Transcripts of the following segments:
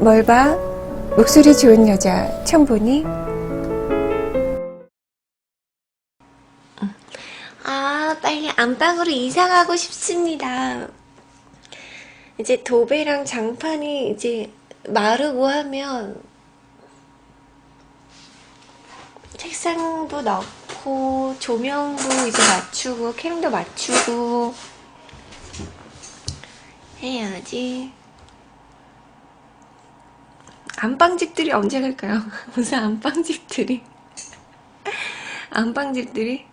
뭘 봐? 목소리 좋은 여자 처음 보니? 아, 빨리 안방으로 이사 가고 싶습니다. 이제 도배랑 장판이 이제 마르고 하면 책상도 넣고 조명도 이제 맞추고 캠도 맞추고 해야지. 안방집들이 언제 갈까요? 무슨 안방집들이? 안방집들이?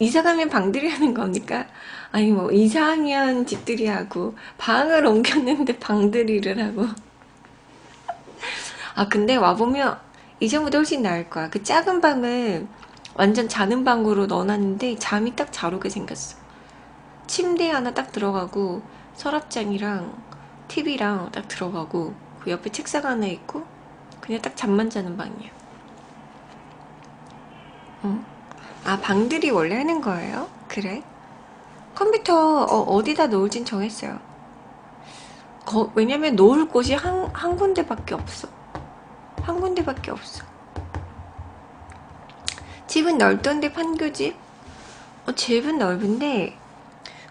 이사 가면 방들이 하는 겁니까? 아니 뭐 이사하면 집들이 하고 방을 옮겼는데 방들이를 하고 아 근데 와보면 이전보다 훨씬 나을 거야 그 작은 방을 완전 자는 방으로 넣어놨는데 잠이 딱 잘 오게 생겼어 침대 하나 딱 들어가고 서랍장이랑 TV랑 딱 들어가고 그 옆에 책상 하나 있고 그냥 딱 잠만 자는 방이야 응? 아, 방들이 원래 하는 거예요? 그래? 컴퓨터 어, 디다 놓을진 정했어요. 거- 왜냐면 놓을 곳이 한, 한 군데밖에 없어. 한 군데밖에 없어. 집은 넓던데 판교집? 어, 집은 넓은데,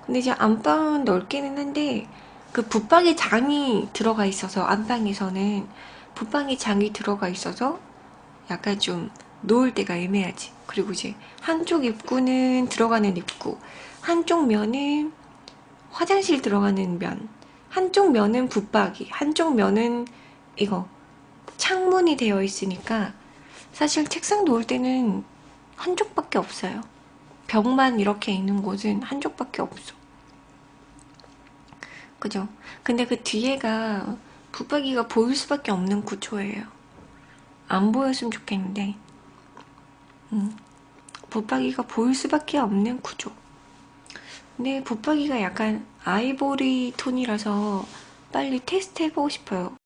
근데 이제 안방은 넓기는 한데, 그 붙박이 장이 들어가 있어서, 안방에서는 붙박이 장이 들어가 있어서, 약간 좀 놓을 때가 애매하지. 그리고 이제 한쪽 입구는 들어가는 입구, 한쪽 면은 화장실 들어가는 면, 한쪽 면은 붙박이, 한쪽 면은 이거 창문이 되어 있으니까 사실 책상 놓을 때는 한쪽밖에 없어요. 벽만 이렇게 있는 곳은 한쪽밖에 없어. 그죠? 근데 그 뒤에가 붙박이가 보일 수밖에 없는 구조예요. 안 보였으면 좋겠는데, 음, 붙박이가 보일 수밖에 없는 구조. 근데 붙박이가 약간 아이보리 톤이라서 빨리 테스트 해보고 싶어요.